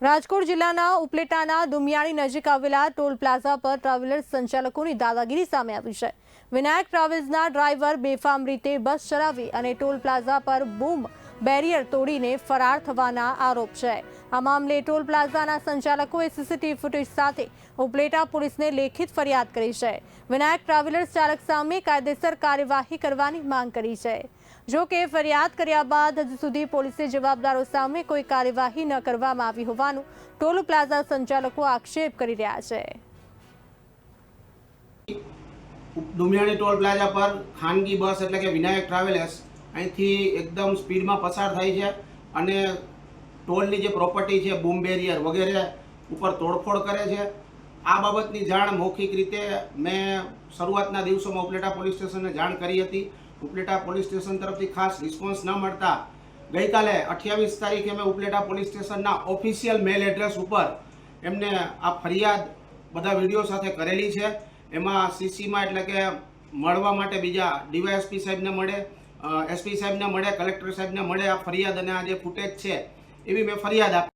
રાજકોટ જિલ્લાના ઉપલેટાના દુમિયાણી નજીક આવેલા ટોલ પ્લાઝા પર ટ્રાવેલર્સ સંચાલકોની દાદાગીરી સામે આવી છે. વિનાયક ટ્રાવેલ્સના ડ્રાઈવર બેફામ રીતે બસ ચલાવી અને ટોલ પ્લાઝા પર બૂમ બેરિયર તોડીને ફરાર થવાના આરોપ છે. આ મામલે ટોલ પ્લાઝાના સંચાલકોએ સીસીટીવી ફૂટેજ સાથે ઉપલેટા પોલીસને લેખિત ફરિયાદ કરી છે. વિનાયક ટ્રાવેલર્સ ચાલક સામે કાયદેસર કાર્યવાહી કરવાની માંગ કરી છે. જો કે ફરિયાદ કર્યા બાદ હજુ સુધી પોલીસે જવાબદારો સામે કોઈ કાર્યવાહી ન કરવામાં આવી હોવાનું ટોલ પ્લાઝા સંચાલકો આક્ષેપ કરી રહ્યા છે. ડુમિયાણી ટોલ પ્લાઝા પર ખાનગી બસ એટલે કે વિનાયક ટ્રાવેલર્સ અહીંથી એકદમ સ્પીડમાં પસાર થાય છે અને ટોલની જે પ્રોપર્ટી છે, બૂમ બેરિયર વગેરે ઉપર તોડફોડ કરે છે. આ બાબતની જાણ મૌખિક રીતે મેં શરૂઆતના દિવસોમાં ઉપલેટા પોલીસ સ્ટેશનને જાણ કરી હતી. ઉપલેટા પોલીસ સ્ટેશન તરફથી ખાસ રિસ્પોન્સ ન મળતા ગઈકાલે અઠ્યાવીસ તારીખે મેં ઉપલેટા પોલીસ સ્ટેશનના ઓફિશિયલ મેલ એડ્રેસ ઉપર એમને આ ફરિયાદ બધા વીડિયો સાથે કરેલી છે. એમાં સીસીમાં એટલે કે મળવા માટે બીજા ડીવાયએસપી સાહેબને મળે એસપી સાહેબને મળે, કલેક્ટર સાહેબને મળે, આ ફરિયાદ અને આ જે ફૂટેજ છે, એવી મેં ફરિયાદ આપી.